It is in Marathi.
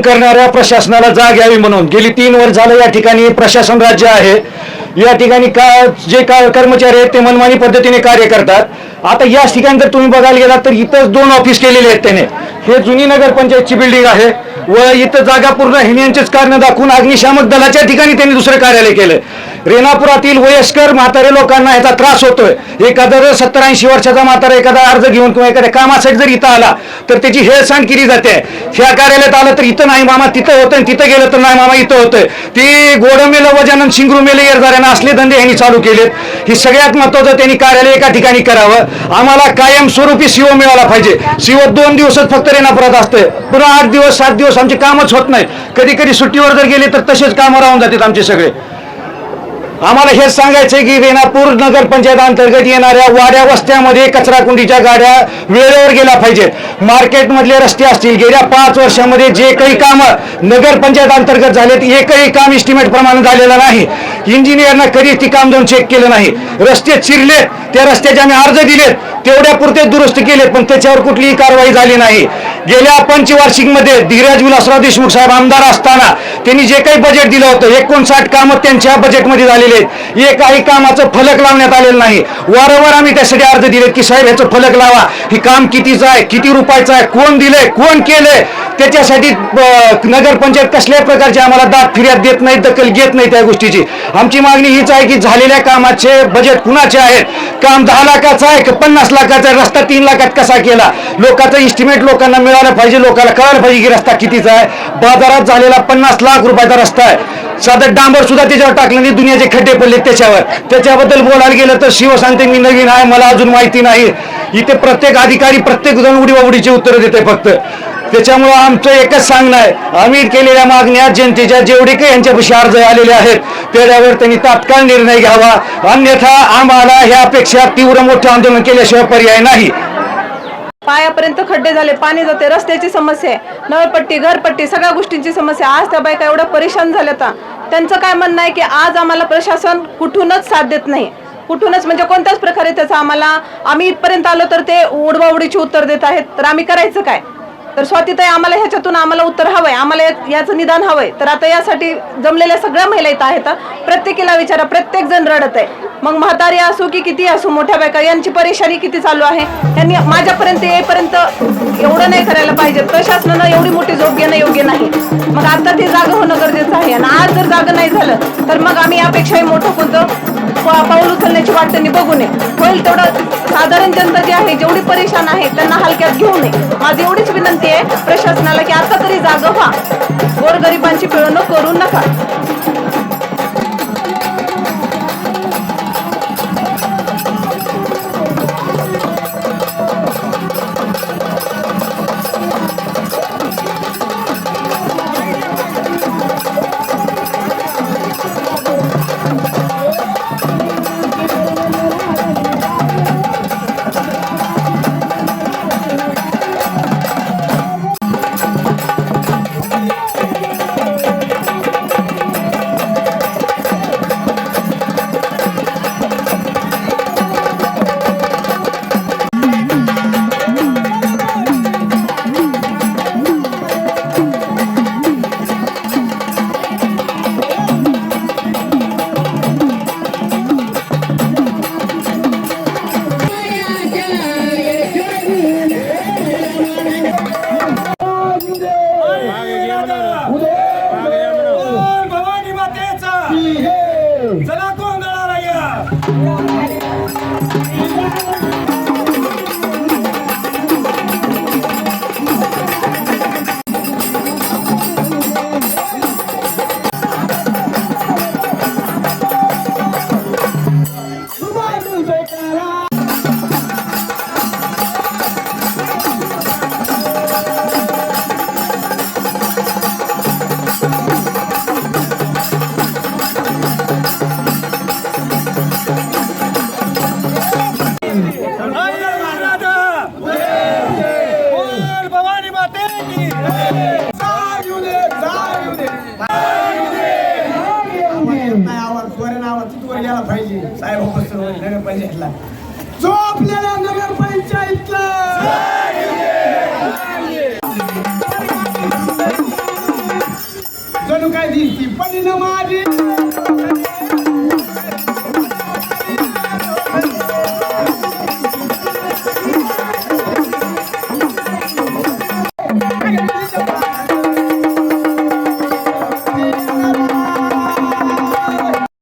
काम करणाऱ्या प्रशासनाला जाग यावी म्हणून. गेली तीन वर्ष झालं या ठिकाणी प्रशासन राज्य आहे. या ठिकाणी का जे का कर्मचारी आहेत ते मनमानी पद्धतीने कार्य करतात. आता या ठिकाणी जर तुम्ही बघायला गेलात तर इथंच दोन ऑफिस केलेले आहेत त्याने. हे जुनी नगर पंचायतची बिल्डिंग आहे व इथं जागा पूर्ण हिन्यांचेच कारण दाखवून अग्निशामक दलाच्या ठिकाणी त्यांनी दुसरं कार्यालय केलं रेणापुरातील वयस्कर म्हातारे लोकांना याचा त्रास होतोय. एखादा जर सत्तर ऐंशी वर्षाचा म्हातारा एखादा अर्ज घेऊन किंवा एखाद्या कामासाठी जर इथं आला तर त्याची हेळसांड केली जाते. ह्या कार्यालयात आलं तर इथं नाही मामा तिथं होतं आणि तिथं गेलं तर नाही मामा इथं होतंय. ती गोडमेलं वजानन शिंगरू मेले असले धंदे यांनी चालू केलेत. ही सगळ्यात महत्वाचं त्यांनी कार्यालय एका ठिकाणी करावं. आम्हाला कायमस्वरूपी सीओ मिळाला पाहिजे. सीओ दोन दिवसात फक्त रेणापुरात असते पुन्हा आठ दिवस सात दिवस आमचे कामच होत नाही. कधी कधी सुट्टीवर जर गेले तर तसेच कामं राहून जातात आमचे सगळे. आम्हाला हे सांगायचं की रेणापूर नगरपंचायत अंतर्गत येणाऱ्या वाड्या वस्त्यामध्ये कचरा कुंडीच्या गाड्या वेळेवर गेल्या पाहिजेत. मार्केटमधले रस्ते असतील. गेल्या पाच वर्षामध्ये जे काही कामं नगरपंचायत अंतर्गत झालेत एकही काम इस्टिमेट प्रमाणे झालेलं नाही. इंजिनियरनं कधीच ती काम जाऊन चेक केलं नाही. रस्ते चिरलेत. त्या रस्त्याचे आम्ही अर्ज दिलेत. तेवढ्या पुरते दुरुस्त केले पण त्याच्यावर कुठलीही कारवाई झाली नाही. गेल्या पंचवार्षिकमध्ये धीरज विलासराव देशमुख साहेब आमदार असताना त्यांनी जे काही बजेट दिलं होतं एकोणसाठ कामं त्यांच्या बजेटमध्ये झालेले आहेत. एकाही कामाचं फलक लावण्यात आलेलं नाही. वारंवार आम्ही त्यासाठी अर्ज दिले की साहेब ह्याचं फलक लावा. हे काम कितीचं आहे किती रुपयाचं आहे कोण दिले कोण केलंय? त्याच्यासाठी नगरपंचायत कसल्याही प्रकारची आम्हाला दाद फिर्याद देत नाही दखल घेत नाही त्या गोष्टीची. आमची मागणी हीच आहे की झालेल्या कामाचे बजेट कुणाचे आहेत काम दहा लाखाचं आहे का पन्नास लाखाचा आहे? रस्ता तीन लाखात कसा केला? लोकांचा इस्टिमेट लोकांना मिळाला पाहिजे लोकांना कळायला पाहिजे की रस्ता कितीचा आहे. बाजारात झालेला पन्नास लाख रुपयाचा रस्ता आहे. साधं डांबर सुद्धा त्याच्यावर टाकलं नाही दुनियाचे खड्डे पडले त्याच्यावर. त्याच्याबद्दल बोलायला गेलं तर शिव सांगते मी नवीन आहे मला अजून माहिती नाही. इथे प्रत्येक अधिकारी प्रत्येक जण उडीवाउडीची उत्तरं देते फक्त. त्याच्यामुळं आमचं एकच सांगणं आहे. आम्ही केलेल्या मागण्या जनतेच्या जेवढे काही यांच्यापाशी अर्ज आलेले आहेत त्याच्यावर त्यांनी तात्काळ निर्णय घ्यावा. अन्यथा आम्हाला ह्यापेक्षा तीव्र मोठं आंदोलन केल्याशिवाय पर्याय नाही. पायापर्यंत खड्डे झाले पाणी जाते रस्त्याची समस्या आहे. नळपट्टी घरपट्टी सगळ्या गोष्टींची समस्या आज त्या बायका एवढ्या परेशान झाल्या आता. त्यांचं काय म्हणणं आहे की आज आम्हाला प्रशासन कुठूनच साथ देत नाही. कुठूनच म्हणजे कोणत्याच प्रकारे त्याचा आम्हाला आम्ही इथपर्यंत आलो तर ते उडवाउडीची उत्तर देत आहेत. तर आम्ही करायचं काय? तर स्वातीताई आम्हाला ह्याच्यातून आम्हाला उत्तर हवंय. आम्हाला याचं निदान हवंय. तर आता यासाठी जमलेल्या सगळ्या महिला इथं आहेत. प्रत्येकीला विचारा प्रत्येक जण रडत आहे. मग म्हातारी असो की किती असो मोठ्या बायका यांची परेशानी किती चालू आहे? त्यांनी माझ्यापर्यंत येईपर्यंत एवढं नाही करायला पाहिजे. प्रशासनानं एवढी मोठी झोप घेणं योग्य नाही. मग आता ते जागा होणं गरजेचं आहे. आणि आज जर जागा नाही झालं तर मग आम्ही यापेक्षाही मोठं कोणतं पाऊल उचलण्याची वाट त्यांनी बघू नये. होईल तेवढं साधारण जनता जी आहे जेवढी परेशान आहे त्यांना हलक्यात घेऊ नये. माझी एवढीच विनंती आहे प्रशासनाला की आता तरी जागा व्हा. गोरगरिबांची पिळवणूक करू नका. भवानी मातेचा. चला. त्वरेनं आवाज तिथवर पाहिजे. साहेब नगरपंचायतला जो आपल्याला नगरपंचायतला जणू काय दिसती पण माझी